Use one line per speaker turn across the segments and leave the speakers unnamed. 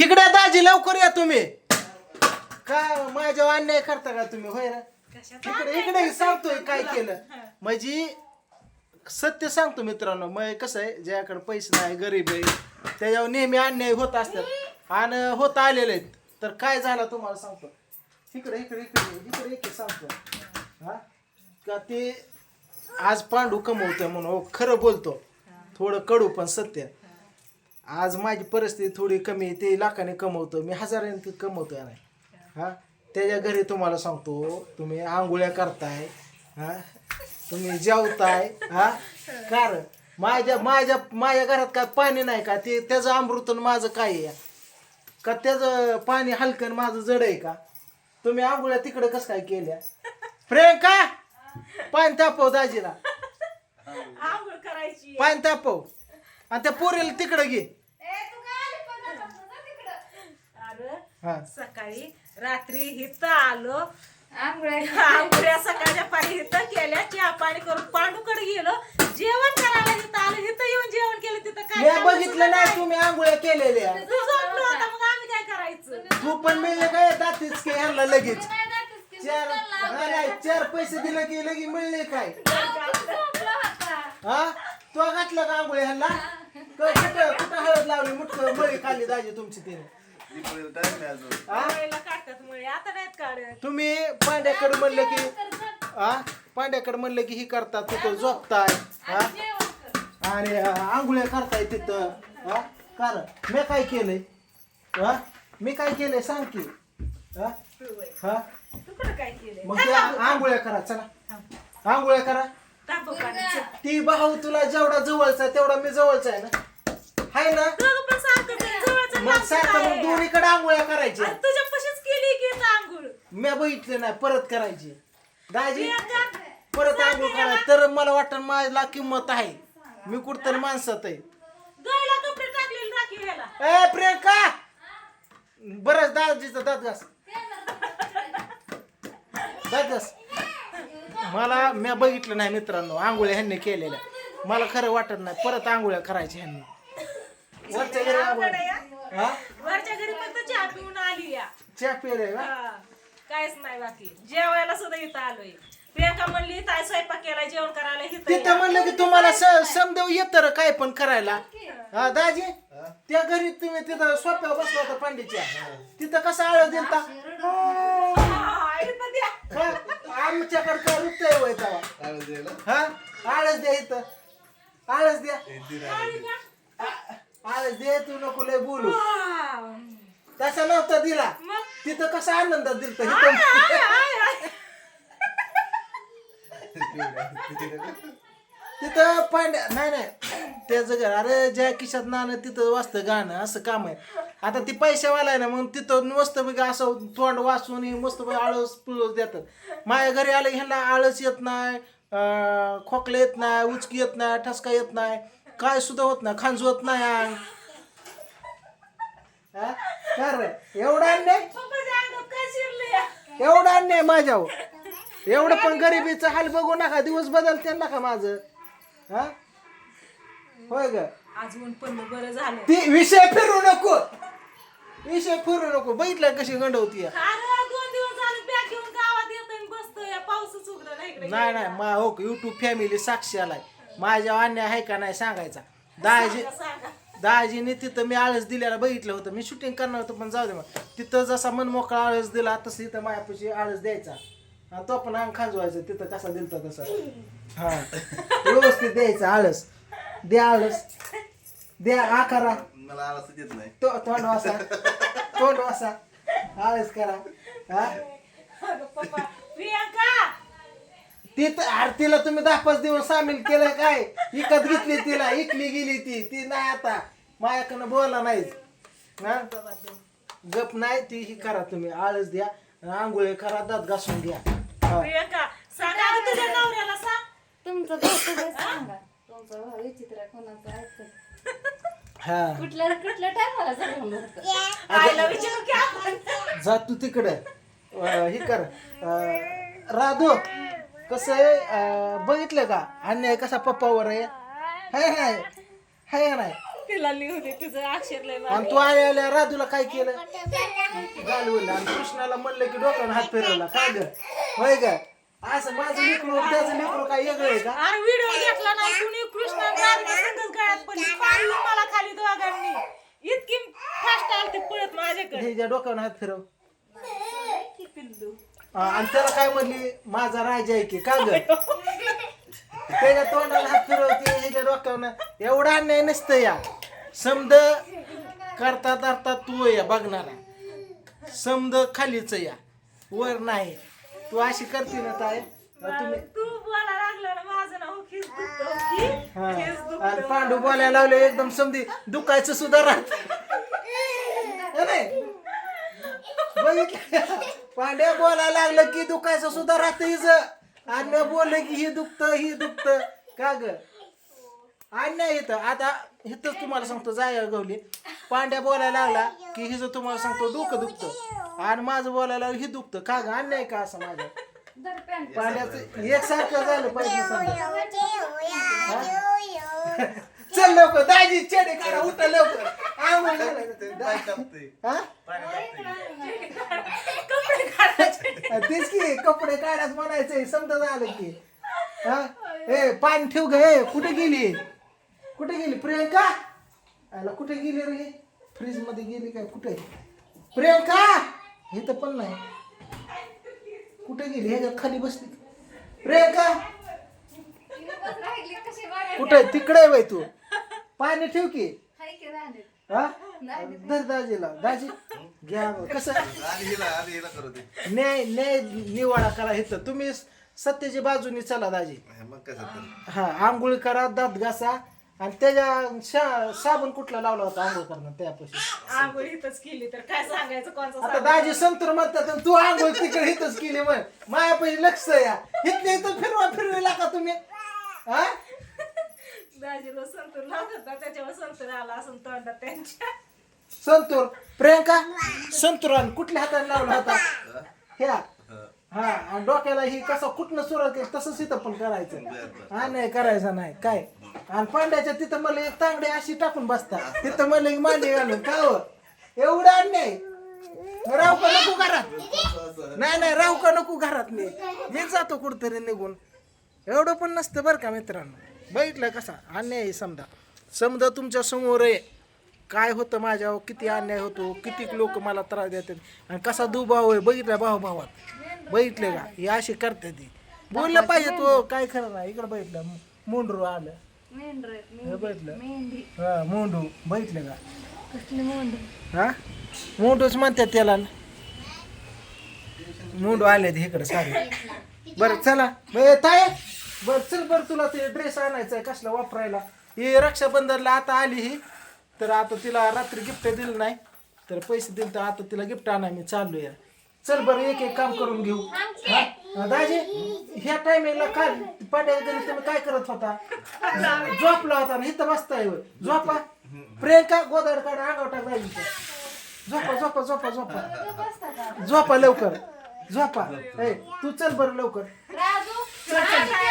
इकडे दाजी लवकर या तुम्ही. काय माझ्या अन्याय करता का तुम्ही? होय ना? इकडे इकडे सांगतोय काय केलं. म्हणजे सत्य सांगतो मित्रांनो मग कसं आहे ज्याकडे पैसे नाही गरीब आहे त्याच्यावर नेहमी अन्याय होत असतात. आणि होत आलेले आहेत. तर काय झालं तुम्हाला सांगतो. इकडे इकडे इकडे इकडे इकडे सांगतो. हा? का ते आज पांडू कमवतोय म्हणून हो, खरं बोलतो. थोडं कडू पण सत्य. आज माझी परिस्थिती थोडी कमी आहे, ते लाखाने कमवतो मी हजाराने कमवतोय नाही हा? त्याच्या घरी तुम्हाला सांगतो तुम्ही आंघोळ्या करताय हा? तुम्ही जेवताय हा? कार माझ्या माझ्या माझ्या घरात काय पाणी नाही का? ते त्याचं अमृत आणि माझं काय आहे? का त्याचं पाणी हलकं आणि माझं जड आहे का? तुम्ही आंघोळ्या तिकडे कसं काय केल्या? प्रियंका पाणी तापव दाजीला.
आंघोळ करायची.
पाणी तापव. आणि त्या पोरीला तिकडं घे. हा.
सकाळी रात्री हिथं आलो.
आंघोळ्या
आंघोळ्या सकाळच्या पाणी हिथं केल्या. चहा पाणी करून पांडूकडे गेलो. जेवण करायला हिथं आलो. हिथं येऊन जेवण केलं. तिथं काय
बघितलं नाही तुम्ही आंघोळ्या केलेल्या.
तू झोपलो होता मग आम्ही काय करायचं?
तू पण मिळले काय? दातीच की ह्यांना लगेच. चार नाही, चार पैसे दिले की लगे मिळले काय? हा? तो घातलं का आंघोळी ह्यांना? क- कुठं कुठं हळद लावली मुठक मळी खाल्ली दाजी तुमची तिने. हा?
मुळेला काढतात मुळे. आता नाहीत काढत.
तुम्ही पांड्याकडे म्हणलं की हा पांड्याकडे म्हणलं की ही करतात तिथं झोपताय. हा? आणि आंघोळ्या करताय तिथं. हा? कारण मी काय केलंय? हा? मी काय केलंय? सांग की. हा? हा?
तू कुठं काय केलंय?
मग ते आंघोळ्या करा चला. आंघोळ्या करा. ती भाऊ तुला जेवढा जवळचा आहे, तेवढा मी जवळचा आहे ना. हाय ना?
दोघं पण सारखं ते जवळचं
मग सारखं. मग दोन्हीकडे आंघोळ्या करायच्या.
तुझ्या पशीच केली की इथं आंघोळ?
मी बघितले नाही परत करायची. दाजी परत आंघोळ करायची तर मला वाटतं माझ्याला किंमत आहे. मी कुठतरी माणसात आहे.
गायला कपडे टाकलेले राखी घ्यायला.
ए प्रियंका! बरंच दाजीचा दात घास. दात घास. मला मी बघितलं नाही मित्रांनो आंघोळ्या ह्यांनी केलेल्या. मला खरं वाटत नाही परत आंघोळ्या करायच्या ह्यांनी. वरच्या घरी आंघोळ्या? हा?
वरच्या घरी फक्त चहा पिऊन आली या
चहा का?
हा. काहीच नाही बाकी. जेवायला सुद्धा इथं आलोय. प्रियंका म्हणली इथं आहे स्वयंपाक केला जेवण करायला इथं
तिथं
या.
म्हणलं की तुम्हाला स- समदेव येतं रे काय पण करायला. हा दाजी? त्या घरी तुम्ही तिथं सोप्या बसला होता पांडीच्या. तिथं कसा आळ दिलता?
हा, इथं द्या.
हा? आमच्याकडे काय रुपये वय तेव्हा हा आळस द्या इथं. आळस द्या. आळस दे तू नको लय बोलू. तसा नव्हता दिला? तिथं कसा आनंदात दिलता. तिथं पांड्या नाही नाही. त्याचं घर अरे ज्या खिशात नाणं तिथं वाजतं गाणं असं काम आहे. आता ती पैशावाला आहे ना मग तिथं मस्त पैकी असं तोंड वाचून मस्त पैकी आळस पिळस देतात. माझ्या घरी आलं ह्यांना आळस येत नाही खोकला येत नाही उचकी येत नाही ठसका येत नाही. काय सुद्धा होत नाही खांजवत नाही अंग हा? काय रे? एवढा अन्याय? एवढा अन्याय माझ्यावर? एवढं पण गरिबीचं हाल बघू नका दिवस बदलते नका माझं. हा? होय ग.
आज ऊन पडलं बरं झालं.
ती विषय फिरू नको. विषय फिरू नको. बघितलं कशी
नाही इकडे.
नाही नाही मा हो युट्यूब फॅमिली साक्षी आलाय. माझ्या अन्याय आहे का नाही सांगायचा? दाजी
सांगा
दाजीने तिथं मी आळस दिल्याला बघितलं होतं. मी शूटिंग करणार होतं पण जाऊ दे मग. तिथं जसा मन मोकळा आळस दिला तसं इथं मायापाशी आळस द्यायचा. आणि तो पण अंग खांजवायचं. तिथं कसा दिलता तसा. हा. व्यवस्थित द्यायचा आळस. द्या आळस. द्या आकारा
मला येत नाही.
तो तोंड वासा. तोंड वासा. आळस करा. हा?
प्रियंका!
ती तर अरे तिला तुम्ही दहा पाच दिवस सामील केलंय काय? इकत घेतली तिला इकली गेली ती ती नाही आता. माझ्याकडनं बोला नाही. हा? गप नाही ती ही करा तुम्ही. आळस द्या आंघोळी करा दात घासून घ्या. हा.
प्रियंका सांगा गं तुझ्या नवऱ्याला सांग.
तुमचं भाऊ सगळं सांगा. तुमचा भाऊ विचित्र कोणाचा ऐकत
हा.
कुठल्या कुठल्या टायमाला सांगून होतं
आईला विचारू की आपण?
जा तू तिकडे. हे कर. अं, राधू. कसं आहे बघितलं का? अन्याय कसा पप्पावर आहे? हाय हाय हाय नाही?
तिला लिहू दे तिचं अक्षर लय भारी.
आणि तू आल्या आल्या राजूला काय केलं? घालवलं आणि कृष्णाला म्हणलं की डोक्यावर हात फिरवला. काय ग? होय ग? असं माझं लेकरू त्याचं लेकरू काय वेगळं आहे का?
अरे व्हिडिओ घेतला नाही कुणी? कृष्ण आणि राधिका संगच गळ्यात पडली. पाडलं मला खाली दोघांनी. इतकी फास्ट आलती पळत माझ्याकडे.
हे ज्या डोक्यावर हात फिरव.
पिल्लू.
आणि त्याला काय म्हणली? माझा राजा आहे की का ग? त्याच्या तोंडाला हात फिरवते ह्याच्या डोक्यावर एवढा अन्याय नसतं या. समद करता करता तू या बघणारा. समद खालीच या. वर नाही. तू अशी करते ना ताय पांडू बोलायला लावले एकदम समधी दुखायचं सुद्धा राहत. नाही? बघितलं पांड्या बोलायला लागलं की दुखायचं सुद्धा राहत हिच. आणि बोललं की ही दुखतं ही दुखतं. का ग? अन्याय इथं आता इथंच तुम्हाला सांगतो जाय गवली. पांड्या बोलायला लागला की हिचं तुम्हाला सांगतो डोकं दुखतं. आणि माझं बोलायला लागलं ही दुखतं. का ग? अन्याय का असं माझं? पांड्याचं एकसारखं झालं पाहिजे चल लवकर दाजी चेडे करा उठा लवकर. आंघोळ घालायचं. हा?
कपडे काढायचे
तेच की कपडे काढाच म्हणायचंय समजा झालं की. हा ए पाणी ठेव ग ए कुठे गेली? कुठे गेली? प्रियंका? आला कुठे गेली रे? फ्रीजमध्ये गेली काय? कुठे? प्रियंका? इथं पण नाही. कुठे गेली? ह्याच्यात खाली बसली. प्रियंका? कुठे? तिकडे आहे बाई तू. पाणी ठेव की. हा धर दाजीला. दाजी? घ्या कसं?
आधी हिला आधी हिला करू दे.
न्याय न्याय निवाडा करा इथं. तुम्ही सत्तेच्या बाजूनी चला दाजी.
मग कसं तर.
हा आंघोळ करा दात घासा. आणि त्याच्या शा साबण कुठला लावला होता आंघोळ करणं त्यापाशी?
आंघोळ इथंच केली तर काय सांगायचं कोणचं
आता दाजी संतूर म्हणतात आणि तू आंघोळ तिकडे इथंच केली मग मायापाशी लक्ष या इथले इथं फिरवा फिरविला का तुम्ही. हा?
दाजीला संतूर लावत होता त्याच्यावर संतूर आला असं तोंडात त्यांच्या.
संतूर. प्रियंका संतुरान कुठल्या हाताने लावला होता? ह्या. हा आणि डोक्याला ही कसं कुठनं सुरुवात केली तसंच इथं पण करायचं. हा नाही करायचं नाही. काय? आणि पांड्याच्या तिथं मला एक तांगडी अशी टाकून बसता तिथं मला एक मांडी घालून. का हो? एवढं अन्याय. राहू का नको घरात? नाही नाही राहू का नको घरात? नाही मी जातो कुठतरी निघून. एवढं पण नसतं बरं का मित्रांनो. बघितलं कसा? अन्याय समजा. समजा तुमच्यासमोर आहे. काय होतं माझ्यावर? किती अन्याय होतो? किती लोक मला त्रास देतात? आणि कसा दुभाव आहे? बघितला भाऊ भावात? बघितले का? हे अशी करते ती. बोललं पाहिजे तो. काय खरं नाही. इकडं बघितलं. मुंडरू आलं. हे बघितलं. हा मुंडू. बघितलं का? हा? मुंडूच म्हणतात त्याला. मुंडू आले ते इकडे सारे. बरं चला. बरं ताय बरं चल बरं तुला ते ड्रेस आणायचा आहे कसला वापरायला? ही रक्षाबंधनला आता आली ही. तर आता तिला रात्री गिफ्ट दिलं नाही. तर पैसे दिले तर आता तिला गिफ्ट आणा मी चाललो या चल बरं एक एक काम करून घेऊ. हा? हा, दाजी ह्या टायमिंगला काय पाड्या घरी तुम्ही काय करत होता? झोपला होता ना इथं बसताय होय. झोपा. प्रियंका गोदाड काढ अंगावर टाक. झोपा झोपा झोपा झोपा. झोपा लवकर. झोपा. ए तू चल बरं लवकर. चल चल.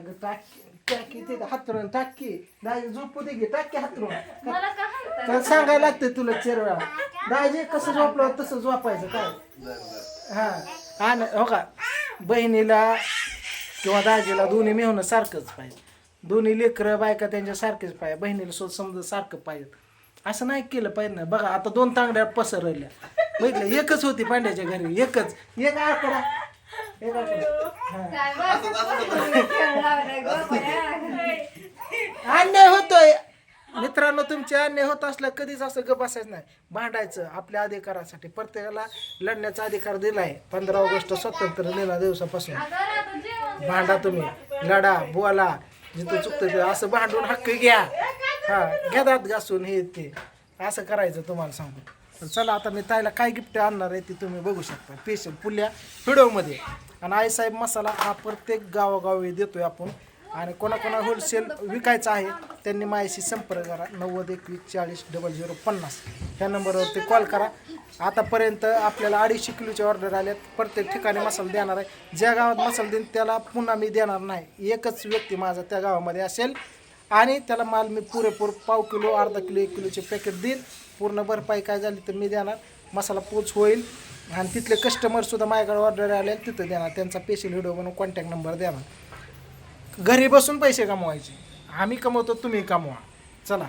अगं टाक टाकी ते हातरून टाकी. दाजी झोपू दे घे टाकी हातरून.
मला का हाणताय?
सांगायला लागते तुला चार वेळा दाजी कसं झोपलं तसं झोपायचं काय? हा. आणि हो का बहिणीला किंवा दाजीला दोन्ही मिळवणं सारखंच पाहिजे. दोन्ही लेकरं बायका त्यांच्या सारखेच पाहिजे. बहिणीला सुद्धा समजा सारखं पाहिजे. असं नाही केलं पाहिजे ना. बघा आता दोन तांगड्या पसरल्या. बघितलं? एकच होती पांड्याच्या घरी. एकच. एक आकडा. अन्याय होतोय. मित्रांनो तुमचे अन्याय होत असलं कधीच असं गप बसायचं नाही. भांडायचं आपल्या अधिकारासाठी. प्रत्येकाला लढण्याचा अधिकार दिलाय. पंधरा ऑगस्ट स्वतंत्र दिला दिवसापासून. भांडा तुम्ही. लढा बोला. जिथं चुकतं असं भांडून हक्क घ्या. हा घेतात घासून हे ते. असं करायचं तुम्हाला सांगतो. चला आता मी ताईला काय गिफ्ट आणणार आहे ती तुम्ही बघू शकता. पेशंट पुल्या व्हिडिओमध्ये आणि आईसाहेब मसाला हा प्रत्येक गावोगावी देतोय आपण. आणि कोणाकोणा होलसेल विकायचा आहे त्यांनी माझ्याशी संपर्क करा. नव्वद एकवीस चाळीस डबल झिरो पन्नास. ह्या नंबरवरती कॉल करा. आतापर्यंत आपल्याला अडीचशे किलोच्या ऑर्डर आल्यात. प्रत्येक ठिकाणी मसाला देणार आहे. ज्या गावात मसाला देईन त्याला पुन्हा मी देणार नाही. एकच व्यक्ती माझा त्या गावामध्ये असेल. आणि त्याला माल मी पुरेपूर पाव किलो अर्धा किलो एक किलोचे पॅकेट देईन. पूर्ण भरपाई काय झाली तर मी देणार. मसाला पोच होईल. आणि तिथले कस्टमरसुद्धा माझ्याकडे ऑर्डर आले तिथं देणार. त्यांचा स्पेशल व्हिडिओ बनवून कॉन्टॅक्ट नंबर देणार. घरी बसून पैसे कमवायचे. आम्ही कमवतो तुम्ही कमवा. चला.